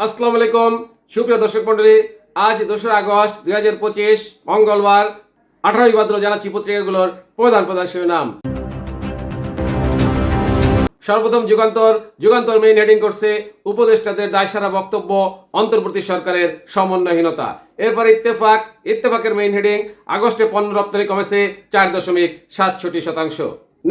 আসসালামু আলাইকুম। সুপ্রিয় দর্শক মন্ডলী আজ দোসরা আগস্ট দুই হাজার পঁচিশ, মঙ্গলবার, আঠারোই ভাদ্র জানাচ্ছি পত্রিকাগুলোর প্রধান প্রধান শিরোনাম। সর্বপ্রথম যুগান্তর যুগান্তর মেইন হেডিং করছে উপদেষ্টাদের দায়সারা বক্তব্য অন্তর্বর্তী সরকারের সমন্বয়হীনতা। এরপর ইত্তেফাক, ইত্তেফাকের মেইন হেডিং আগস্টে পণ্য রপ্তানি কমেছে চার দশমিক সাতষট্টি শতাংশ।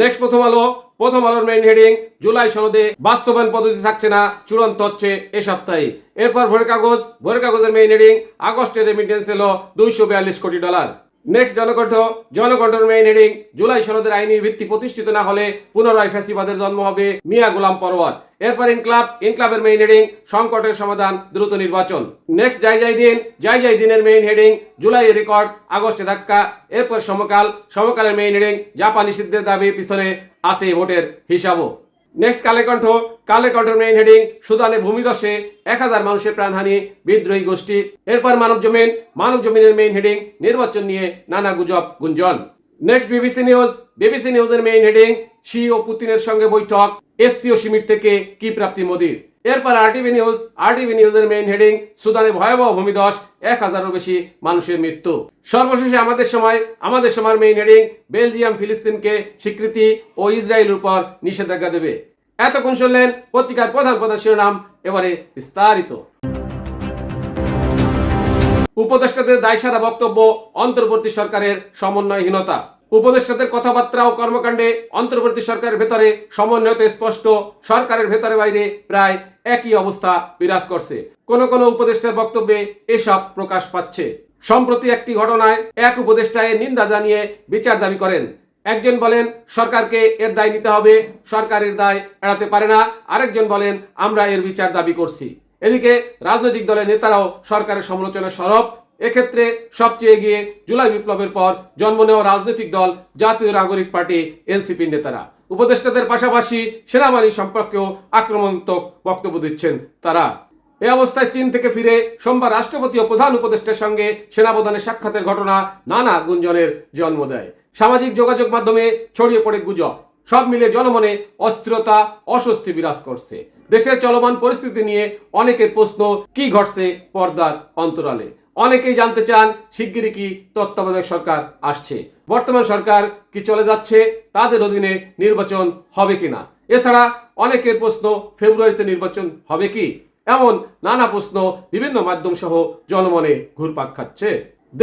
নেক্সট প্রথম আলো, প্রথম আলোর মেইন হেডিং জুলাই সনদে বাস্তবায়ন পদ্ধতি থাকছে না, চূড়ান্ত হচ্ছে এ সপ্তাহে। এরপর ভোরের কাগজ, ভোরের কাগজের মেইন হেডিং আগস্টের রেমিটেন্স এলো দুইশো বিয়াল্লিশ কোটি ডলার। নেক্সট জনকণ্ঠ, জনকণ্ঠের মেইন হেডিং জুলাই সনদের আইনি ভিত্তি প্রতিষ্ঠিত না হলে পুনরায় ফ্যাসিবাদের জন্ম হবে মিয়া গোলাম পরওয়ার। এরপর ইনক্লাব, ইনক্লাবের মেইন হেডিং সংকটের সমাধান, দ্রুত নির্বাচন। নেক্সট যাই যাই দিন যাই যাই দিনের মেইন হেডিং জুলাই রেকর্ড আগস্টে ধাক্কা। এরপর সমকাল, সমকালের মেইন হেডিং জাপান নিষিদ্ধের দাবি পিছনে আছে ভোটের হিসাবও। নেক্সট কালে কণ্ঠ, কালে কণ্ঠের মেইন হেডিং সুদানে ভূমিদশে এক হাজার মানুষের প্রাণহানি বিদ্রোহী গোষ্ঠী। এরপর মানব জমিন, মানব জমিনের মেইন হেডিং নির্বাচন নিয়ে নানা গুজব, গুঞ্জন। নেক্সট বিবিসি নিউজ বিবিসি নিউজের মেইন হেডিং শি ও পুতিনের সঙ্গে বৈঠক এসসিও সিমিট থেকে কি প্রাপ্তি মোদীর? এরপর আরটিভি নিউজ আরটিভি নিউজের মেইন হেডিং সুদানে ভয়াবহ ভূমিধস এক হাজারও বেশি মানুষের মৃত্যু। সর্বশেষে আমাদের সময়, আমাদের সময়ের মেইন হেডিং বেলজিয়াম ফিলিস্তিনকে স্বীকৃতি ও ইসরায়েলের উপর নিষেধাজ্ঞা দেবে। এতক্ষণ শুনলেন পত্রিকার প্রধান প্রধান শিরোনাম, এবারে বিস্তারিত। উপদেষ্টাদের দায়সারা বক্তব্য, অন্তর্বর্তী সরকারের সমন্বয়হীনতা। উপদেষ্টাদের কথাবার্তা ও কর্মকাণ্ডে অন্তর্বর্তী সরকারের ভেতরে সমন্বয়তে স্পষ্ট, সরকারের ভেতরে বাইরে প্রায় একই অবস্থা বিরাজ করছে। কোন কোন উপদেষ্টার বক্তব্যে এসব প্রকাশ পাচ্ছে। সম্প্রতি একটি ঘটনায় এক উপদেষ্টায় নিন্দা জানিয়ে বিচার দাবি করেন। একজন বলেন, সরকারকে এর দায় নিতে হবে, সরকারের দায় এড়াতে পারে না। আরেকজন বলেন, আমরা এর বিচার দাবি করছি। এদিকে রাজনৈতিক দলের নেতারাও সরকারের সমালোচনা সরব। এক্ষেত্রে সবচেয়ে এগিয়ে জুলাই বিপ্লবের পর জন্ম নেওয়া রাজনৈতিক দল, জাতীয় নাগরিক পার্টি এনসিপির নেতারা। উপদেষ্টাদের পাশাপাশি সেনাবাহিনী সম্পর্কেও আক্রমণাত্মক বক্তব্য দিচ্ছেন তারা। এ অবস্থায় চীন থেকে ফিরে সোমবার রাষ্ট্রপতি ও প্রধান উপদেষ্টার সঙ্গে সেনাপ্রধানের সাক্ষাতের ঘটনা নানা গুঞ্জনের জন্ম দেয়। সামাজিক যোগাযোগ মাধ্যমে ছড়িয়ে পড়ে গুজব। সব মিলে জনমনে অস্থিরতা, অস্বস্তি বিরাজ করছে। দেশের চলমান পরিস্থিতি নিয়ে অনেকের প্রশ্ন, কি ঘটছে পর্দার অন্তরালে? অনেকেই জানতে চান, শিগগিরই কি তত্ত্বাবধায়ক সরকার আসছে। বর্তমান সরকার কি চলে যাচ্ছে, তাদের অধীনে নির্বাচন হবে কিনা? এছাড়া অনেকের প্রশ্ন, ফেব্রুয়ারিতে নির্বাচন হবে কি? এমন নানা প্রশ্ন বিভিন্ন মাধ্যম সহ জনমনে ঘুরপাক খাচ্ছে।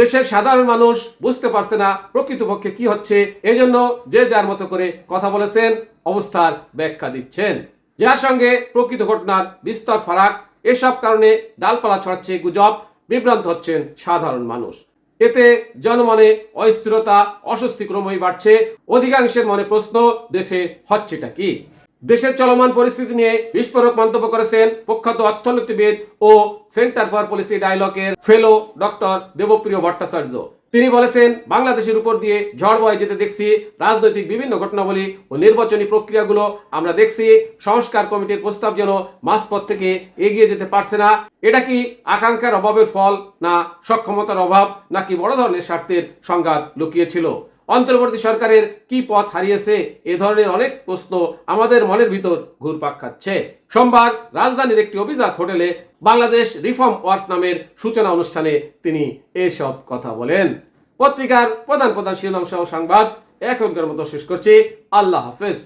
দেশের সাধারণ মানুষ বুঝতে পারছে না প্রকৃতপক্ষে কি হচ্ছে, এজন্য যে যার মতো করে কথা বলেছেন, অবস্থার ব্যাখ্যা দিচ্ছেন। যার সঙ্গে প্রকৃত ঘটনার বিস্তর ফারাক, এসব কারণে ডালপালা ছড়াচ্ছে গুজব বিভ্রান্ত হচ্ছেন সাধারণ মানুষ। এতে জনমনে অস্থিরতা, অস্বস্তি ক্রমই বাড়ছে। অধিকাংশের মনে প্রশ্ন, দেশে হচ্ছেটা কি? দেশের চলমান পরিস্থিতি নিয়ে বিস্ফোরক মন্তব্য করেছেন প্রখ্যাত অর্থনীতিবিদ ও সেন্টার ফর পলিসি ডায়লগের ফেলো ডক্টর দেবপ্রিয় ভট্টাচার্য। তিনি বলেছেন, বাংলাদেশের উপর দিয়ে ঝড় বয়ে যেতে দেখছি, রাজনৈতিক বিভিন্ন ঘটনাবলী ও নির্বাচনী প্রক্রিয়াগুলো আমরা দেখছি, সংস্কার কমিটির প্রস্তাব যেন মাঝপথ থেকে এগিয়ে যেতে পারছে না। এটা কি আকাঙ্ক্ষার অভাবের ফল না সক্ষমতার অভাব নাকি বড় ধরনের স্বার্থের সংঘাত লুকিয়েছিল? অন্তর্বর্তী সরকারের কি পথ হারিয়েছে? এ ধরনের অনেক প্রশ্ন আমাদের মনের ভিতর ঘুরপাক খাচ্ছে। সোমবার রাজধানীর একটি অভিজাত হোটেলে বাংলাদেশ রিফর্ম ওয়ার্স নামের সূচনা অনুষ্ঠানে তিনি এসব কথা বলেন। পত্রিকার প্রধান প্রধান শিরোনাম সহ সংবাদ এখনকার মতো শেষ করছি। আল্লাহ হাফেজ।